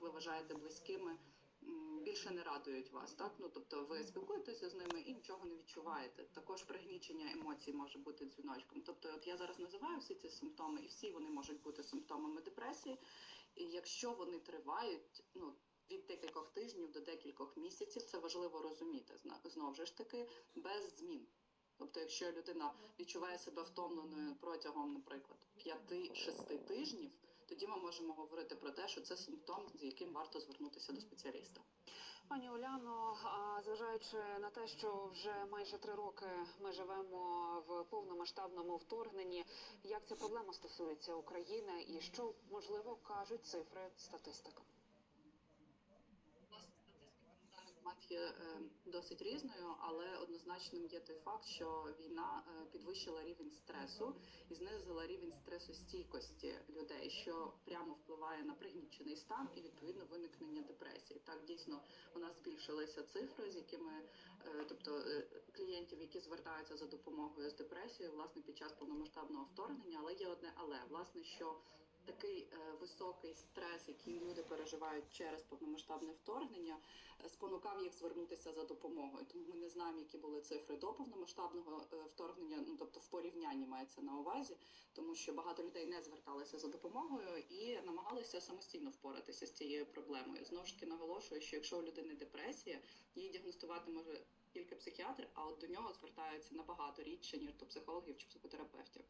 яких ви вважаєте близькими, більше не радують вас, так? Ну тобто ви спілкуєтеся з ними і нічого не відчуваєте. Також пригнічення емоцій може бути дзвіночком. Тобто, от я зараз називаю всі ці симптоми, і всі вони можуть бути симптомами депресії. І якщо вони тривають, ну від декількох тижнів до декількох місяців, це важливо розуміти. Знову ж таки, без змін. Тобто, якщо людина відчуває себе втомленою протягом, наприклад, 5-6 тижнів, можемо говорити про те, що це симптом, з яким варто звернутися до спеціаліста. Пані Уляно, а зважаючи на те, що вже майже три роки ми живемо в повномасштабному вторгненні, як ця проблема стосується України, і що можливо кажуть цифри статистика? Власне, статистика на е, досить різною, але однозначним є той факт, що війна е, підвищила рівень стресу і знизила рівень стресостійкості людей, що прямо впливає на пригнічений стан і відповідно виникнення депресії. Так дійсно у нас збільшилися цифри, з якими е, тобто клієнтів, які звертаються за допомогою з депресією, власне, під час повномасштабного вторгнення, але є одне але власне, що такий е, високий стрес, який люди переживають через повномасштабне вторгнення, е, спонукав їх звернутися за допомогою. Тому ми не знаємо, які були цифри до повномасштабного е, вторгнення, ну тобто в порівнянні мається на увазі, тому що багато людей не зверталися за допомогою і намагалися самостійно впоратися з цією проблемою. Знову ж таки наголошую, що якщо у людини депресія, її діагностувати може тільки психіатр, а от до нього звертаються набагато рідше, ніж до психологів чи психотерапевтів.